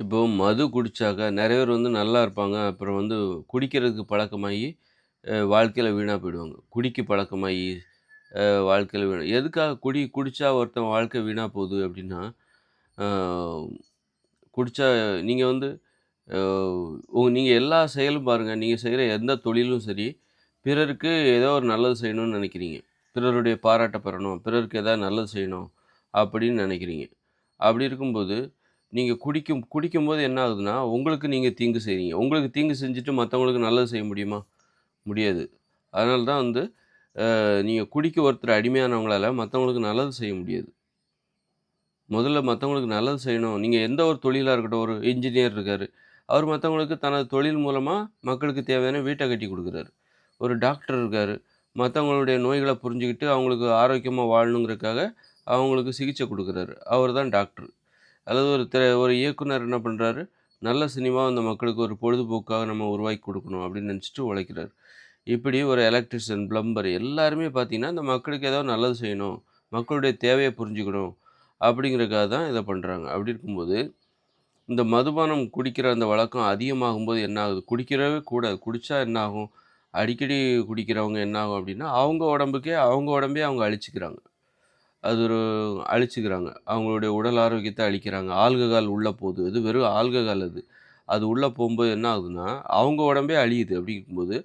இப்போ மது குடித்தாக்க நிறைய பேர் வந்து நல்லா இருப்பாங்க. அப்புறம் வந்து குடிக்கிறதுக்கு பழக்கமாகி வாழ்க்கையில் வீணாக போயிடுவாங்க. குடிக்கு பழக்கமாகி வாழ்க்கையில் வீணா எதுக்காக குடி குடித்தா ஒருத்தன் வாழ்க்கை வீணாக போகுது அப்படின்னா குடித்தா நீங்கள் வந்து உங்கள் உ எல்லா செயலும் பாருங்கள் நீங்கள் செய்கிற எந்த தொழிலும் சரி, பிறருக்கு ஏதோ ஒரு நல்லது செய்யணும்னு நினைக்கிறீங்க பிறருடைய பாராட்ட பெறணும், பிறருக்கு ஏதாவது நல்லது செய்யணும் அப்படின்னு நினைக்கிறீங்க அப்படி இருக்கும்போது, நீங்கள் குடிக்கும் குடிக்கும்போது என்ன ஆகுதுன்னா, உங்களுக்கு நீங்கள் தீங்கு செய்கிறீங்க உங்களுக்கு தீங்கு செஞ்சுட்டு மற்றவங்களுக்கு நல்லது செய்ய முடியுமா? முடியாது. அதனால தான் வந்து நீங்கள் குடிக்க ஒருத்தர் அடிமையானவங்களால் மற்றவங்களுக்கு நல்லது செய்ய முடியாது. முதல்ல மற்றவங்களுக்கு நல்லது செய்யணும். நீங்கள் எந்த ஒரு தொழிலாக இருக்கட்டும், ஒரு இன்ஜினியர் இருக்கார் அவர் மற்றவங்களுக்கு தனது தொழில் மூலமாக மக்களுக்கு தேவையான வீட்டை கட்டி கொடுக்குறாரு ஒரு டாக்டர் இருக்கார் மற்றவங்களுடைய நோய்களை புரிஞ்சுக்கிட்டு அவங்களுக்கு ஆரோக்கியமாக வாழணுங்கிறதுக்காக அவங்களுக்கு சிகிச்சை கொடுக்குறாரு அவர் தான் டாக்டர். அல்லது ஒரு திரை ஒரு இயக்குனர் என்ன பண்ணுறாரு நல்ல சினிமா அந்த மக்களுக்கு ஒரு பொழுதுபோக்காக நம்ம உருவாக்கி கொடுக்கணும் அப்படின்னு நினச்சிட்டு உழைக்கிறாரு. இப்படி ஒரு எலக்ட்ரிஷியன், பிளம்பர் எல்லாருமே பார்த்தீங்கன்னா, இந்த மக்களுக்கு ஏதோ நல்லது செய்யணும். மக்களுடைய தேவையை புரிஞ்சுக்கணும். அப்படிங்கிறதுக்காக தான் இதை பண்ணுறாங்க அப்படி இருக்கும்போது, இந்த மதுபானம் குடிக்கிற அந்த வழக்கம் அதிகமாகும்போது என்ன ஆகுது? குடிக்கிறவே கூடாது. குடித்தா என்ன ஆகும்? அடிக்கடி குடிக்கிறவங்க என்ன ஆகும் அப்படின்னா, அவங்க உடம்புக்கே அவங்க உடம்பே அவங்க அழிச்சிக்கிறாங்க அது ஒரு அழிச்சுக்கிறாங்க. அவங்களுடைய உடல் ஆரோக்கியத்தை அழிக்கிறாங்க. ஆல்கஹால் உள்ளே போகுது அது வெறும் ஆல்கஹால் அது. அது உள்ளே போகும்போது என்ன ஆகுதுன்னா, அவங்க உடம்பே அழியுது. அப்படிங்கும்போது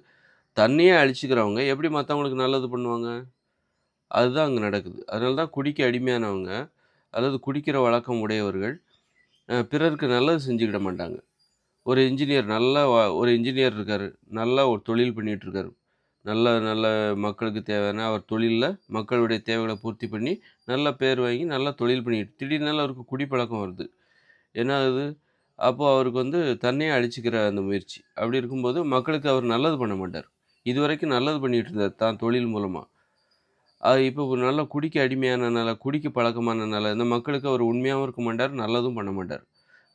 தண்ணியே அழிச்சுக்கிறவங்க எப்படி மற்றவங்களுக்கு நல்லது பண்ணுவாங்க? அதுதான் அங்கே நடக்குது. அதனால தான் குடிக்க அடிமையானவங்க, அதாவது குடிக்கிற வழக்கம் உடையவர்கள், பிறருக்கு நல்லது செஞ்சுக்கிட மாட்டாங்க. ஒரு இன்ஜினியர் நல்லா ஒரு இன்ஜினியர் இருக்கார் நல்லா ஒரு தொழில் பண்ணிட்டு நல்ல நல்ல மக்களுக்கு தேவையான அவர் தொழிலில் மக்களுடைய தேவைகளை பூர்த்தி பண்ணி, நல்ல பேர் வாங்கி நல்லா தொழில் பண்ணிட்டு திடீர்னால அவருக்கு குடிப்பழக்கம் வருது. என்ன ஆகுது? அப்போது அவருக்கு வந்து தன்னையே அழிச்சிக்கிற அந்த முயற்சி. அப்படி இருக்கும்போது மக்களுக்கு அவர் நல்லது பண்ண மாட்டார். இதுவரைக்கும் நல்லது பண்ணிகிட்டு இருந்தார் தான் தொழில் மூலமாக அது இப்போ நல்லா குடிக்க அடிமையானனால, குடிக்க பழக்கமானனால, இந்த மக்களுக்கு அவர் உண்மையாகவும் இருக்க மாட்டார், நல்லதும் பண்ண மாட்டார்.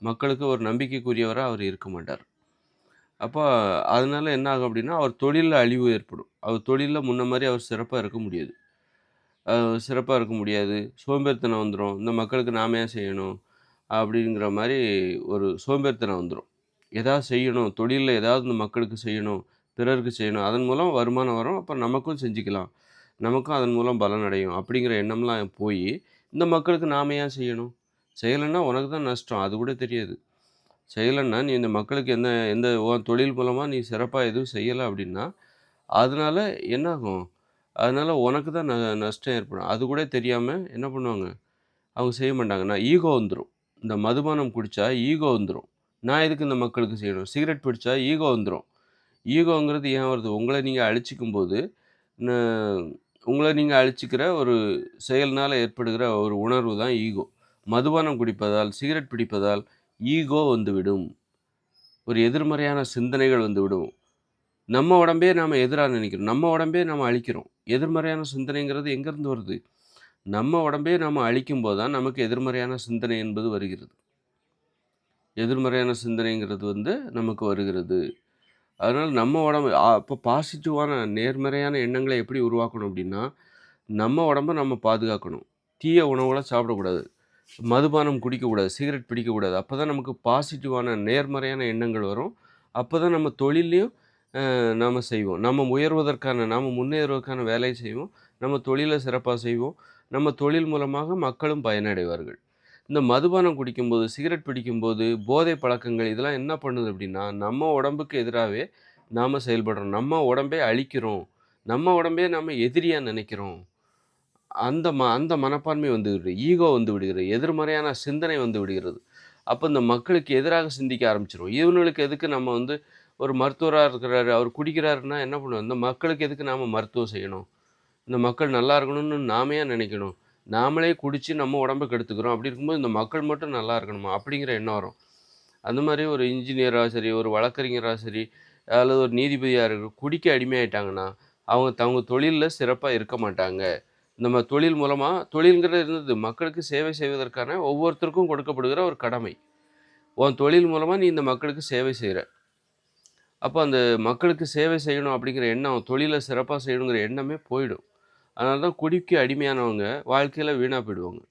மக்களுக்கு ஒரு நம்பிக்கைக்குரியவராக அவர் இருக்க மாட்டார். அப்போ அதனால என்ன ஆகும் அப்படின்னா, அவர் தொழிலில் அழிவு ஏற்படும். அவர் தொழிலில் முன்ன மாதிரி அவர் சிறப்பாக இருக்க முடியாது. சிறப்பாக இருக்க முடியாது. சோம்பேறித்தனம் வந்துடும் இந்த மக்களுக்கு நாம ஏன் செய்யணும்? அப்படிங்கிற மாதிரி ஒரு சோம்பேறித்தனம் வந்துடும் எதாவது செய்யணும், தொழிலில் ஏதாவது இந்த மக்களுக்கு செய்யணும், பிறருக்கு செய்யணும். அதன் மூலம் வருமானம் வரும். அப்போ நமக்கும் செஞ்சுக்கலாம். நமக்கும் அதன் மூலம் பலன் அடையும். அப்படிங்கிற எண்ணம்லாம் போய் இந்த மக்களுக்கு நாம ஏன் செய்யணும்? செய்யலைன்னா உனக்கு தான் நஷ்டம். அது கூட தெரியாது. செய்யலைன்னா நீ இந்த மக்களுக்கு எந்த எந்த உன் தொழில் மூலமாக நீ சிறப்பாக எதுவும் செய்யலை அப்படின்னா, அதனால என்னாகும் அதனால் உனக்கு தான் ந நஷ்டம் ஏற்படும். அது கூட தெரியாமல் என்ன பண்ணுவாங்க? அவங்க செய்ய மாட்டாங்கன்னா ஈகோ வந்துடும் இந்த மதுபானம் குடிச்சா ஈகோ வந்துடும் நான் எதுக்கு இந்த மக்களுக்கு செய்யணும்? சிகரெட் பிடிச்சா ஈகோ வந்துடும் ஈகோங்கிறது ஏன் வருது? உங்களை நீங்கள் அழிச்சிக்கும் போது உங்களை நீங்கள் அழிச்சிக்கிற ஒரு செயல்னால் ஏற்படுகிற ஒரு உணர்வு தான் ஈகோ. மதுபானம் குடிப்பதால், சிகரெட் பிடிப்பதால் ஈகோ வந்துவிடும். ஒரு எதிர்மறையான சிந்தனைகள் வந்துவிடும். நம்ம உடம்பே நாம் எதிராக நினைக்கிறோம். நம்ம உடம்பே நாம் அழிக்கிறோம். எதிர்மறையான சிந்தனைங்கிறது எங்கேருந்து வருது? நம்ம உடம்பே நாம அழிக்கும்போது தான் நமக்கு எதிர்மறையான சிந்தனை என்பது வருகிறது. எதிர்மறையான சிந்தனைங்கிறது வந்து நமக்கு வருகிறது. அதனால் நம்ம உடம்பு அப்போ பாசிட்டிவான நேர்மறையான எண்ணங்களை எப்படி உருவாக்கணும் அப்படின்னா, நம்ம உடம்ப நம்ம பாதுகாக்கணும். தீய உணவுகளை சாப்பிடக்கூடாது. மதுபானம் குடிக்கக்கூடாது. சிகரெட் பிடிக்கக்கூடாது. அப்போ தான் நமக்கு பாசிட்டிவான நேர்மறையான எண்ணங்கள் வரும். அப்போ தான் நம்ம தொழிலையும் நாம் செய்வோம். நம்ம உயர்வதற்கான நாம் முன்னேறுவதற்கான வேலையை செய்வோம். நம்ம தொழிலை சிறப்பாக செய்வோம். நம்ம தொழில் மூலமாக மக்களும் பயனடைவார்கள். இந்த மதுபானம் குடிக்கும்போது, சிகரெட் பிடிக்கும்போது, போதை பழக்கங்கள் இதெல்லாம் என்ன பண்ணுது அப்படின்னா, நம்ம உடம்புக்கு எதிராகவே நாம் செயல்படுறோம். நம்ம உடம்பே அழிக்கிறோம். நம்ம உடம்பே நம்ம எதிரியாக நினைக்கிறோம். அந்த ம அந்த மனப்பான்மை வந்து விடுகிறது. ஈகோ வந்து விடுகிறது. எதிர்மறையான சிந்தனை வந்து விடுகிறது. அப்போ இந்த மக்களுக்கு எதிராக சிந்திக்க ஆரம்பிச்சிடும் இவங்களுக்கு எதுக்கு நம்ம வந்து ஒரு மருத்துவராக இருக்கிறாரு, அவர் குடிக்கிறாருன்னா என்ன பண்ணுவோம்? இந்த மக்களுக்கு எதுக்கு நாம் மருத்துவம் செய்யணும்? இந்த மக்கள் நல்லா இருக்கணும்னு நாம நினைக்கணும்? நாமளே குடித்து நம்ம உடம்புக்கு கெடுத்துக்கிறோம். அப்படி இருக்கும்போது இந்த மக்கள் மட்டும் நல்லா இருக்கணுமா? அப்படிங்கிற எண்ணம் வரும். அந்த மாதிரி ஒரு இன்ஜினியராக சரி, ஒரு வழக்கறிஞராக சரி, அல்லது ஒரு நீதிபதியாக இருக்கிற குடிக்க அடிமையாயிட்டாங்கன்னா, அவங்க தவங்க தொழிலில் சிறப்பாக இருக்க மாட்டாங்க. நம்ம தொழில் மூலமாக தொழில்ங்கிறது இருந்தது மக்களுக்கு சேவை செய்வதற்கான ஒவ்வொருத்தருக்கும் கொடுக்கப்படுகிற ஒரு கடமை. உன் தொழில் மூலமாக நீ இந்த மக்களுக்கு சேவை செய்கிற அப்போ அந்த மக்களுக்கு சேவை செய்யணும் அப்படிங்கிற எண்ணம், தொழிலை சிறப்பாக செய்யணுங்கிற எண்ணமே போயிடும். அதனால தான் குடிக்கு அடிமையானவங்க வாழ்க்கையில் வீணாக போயிடுவாங்க.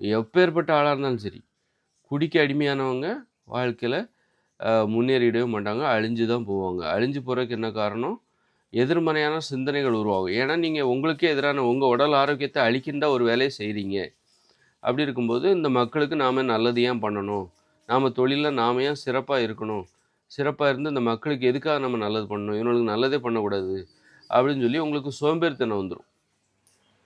எப்பேர்ப்பட்ட ஆளாக இருந்தாலும் சரி. குடிக்கு அடிமையானவங்க வாழ்க்கையில் முன்னேறிடவே மாட்டாங்க அழிஞ்சு தான் போவாங்க அழிஞ்சு போகிறதுக்கு என்ன காரணம் எதிர்மறையான சிந்தனைகள் உருவாகும். ஏன்னா நீங்கள் உங்களுக்கே எதிரான உங்கள் உடல் ஆரோக்கியத்தை அழிக்கின்ற ஒரு வேலையை செய்கிறீங்க அப்படி இருக்கும்போது இந்த மக்களுக்கு நாம் நல்லது ஏன் பண்ணணும்? நாம் தொழிலில் நாம் ஏன் சிறப்பாக இருக்கணும்? சிறப்பாக இருந்து இந்த மக்களுக்கு எதுக்காக நம்ம நல்லது பண்ணணும்? இவங்களுக்கு நல்லதே பண்ணக்கூடாது. அப்படின்னு சொல்லி உங்களுக்கு சோம்பேறித்தனம் வந்துடும்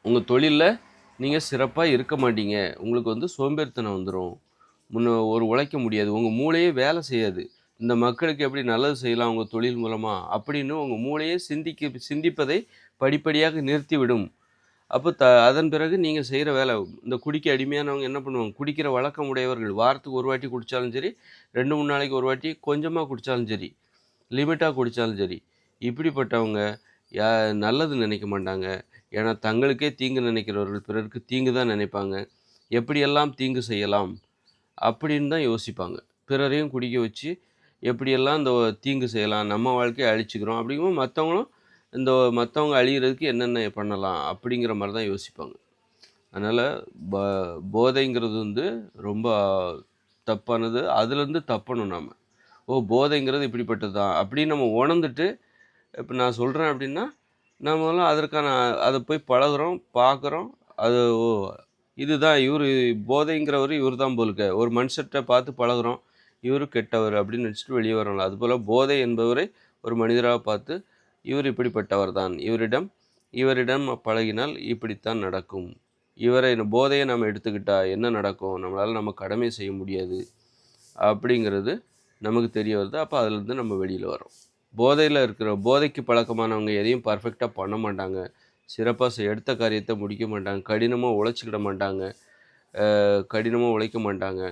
உங்கள் தொழிலில் நீங்கள் சிறப்பாக இருக்க மாட்டீங்க. உங்களுக்கு வந்து சோம்பேறித்தனம் வந்துடும் முன்ன ஒரு உழைக்க முடியாது. உங்கள் மூளையே வேலை செய்யாது. இந்த மக்களுக்கு எப்படி நல்லது செய்யலாம் உங்கள் தொழில் மூலமாக அப்படின்னு உங்கள் மூளையே சிந்திக்க சிந்திப்பதை படிப்படியாக நிறுத்திவிடும். அப்போ த அதன் பிறகு நீங்கள் செய்கிற வேலை இந்த குடிக்க அடிமையானவங்க என்ன பண்ணுவாங்க? குடிக்கிற வழக்கம் உடையவர்கள் வாரத்துக்கு ஒரு வாட்டி குடித்தாலும் சரி ரெண்டு மூணு நாளைக்கு ஒரு வாட்டி கொஞ்சமாக குடித்தாலும் சரி லிமிட்டாக குடித்தாலும் சரி இப்படிப்பட்டவங்க யா நல்லது நினைக்க மாட்டாங்க. ஏன்னா தங்களுக்கே தீங்கு நினைக்கிறவர்கள் பிறருக்கு தீங்கு தான் நினைப்பாங்க. எப்படியெல்லாம் தீங்கு செய்யலாம் அப்படின்னு தான் யோசிப்பாங்க. பிறரையும் குடிக்க வச்சு எப்படியெல்லாம் இந்த தீங்கு செய்யலாம் நம்ம வாழ்க்கையை அழிச்சுக்கிறோம் அப்படிங்கும்போது மற்றவங்களும் இந்த மற்றவங்க அழிகிறதுக்கு என்னென்ன பண்ணலாம் அப்படிங்கிற மாதிரி தான் யோசிப்பாங்க. அதனால் ப போதைங்கிறது வந்து ரொம்ப தப்பானது. அதுலேருந்து தப்பணும் நாம். ஓ போதைங்கிறது இப்படிப்பட்டது? தான் அப்படின்னு நம்ம உணர்ந்துட்டு இப்போ நான் சொல்கிறேன் அப்படின்னா நம்மளும் அதற்கான அதை போய் பழகுறோம் பார்க்குறோம் அது ஓ இதுதான் இவர் போதைங்கிறவர் இவர் தான் போலுக்க. ஒரு மனுஷர்கிட்ட பார்த்து பழகுறோம். இவர் கெட்டவர் அப்படின்னு நினச்சிட்டு வெளியே வரலாம் அதுபோல் போதை என்பவரை ஒரு மனிதராக பார்த்து இவர் இப்படிப்பட்டவர் தான் இவரிடம் இவரிடம் பழகினால் இப்படித்தான் நடக்கும். இவரை போதையை நம்ம எடுத்துக்கிட்டால் என்ன நடக்கும்? நம்மளால் நம்ம கடமை செய்ய முடியாது. அப்படிங்கிறது நமக்கு தெரிய வருது. அப்போ அதுலேருந்து நம்ம வெளியில் வரோம் போதையில் இருக்கிற போதைக்கு பழக்கமானவங்க எதையும் பர்ஃபெக்டாக பண்ண மாட்டாங்க. சிறப்பாக எடுத்த காரியத்தை முடிக்க மாட்டாங்க. கடினமாக உழைச்சிக்கிட மாட்டாங்க. கடினமாக உழைக்க மாட்டாங்க.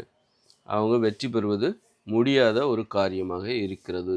அவங்க வெற்றி பெறுவது முடியாத ஒரு காரியமாக இருக்கிறது.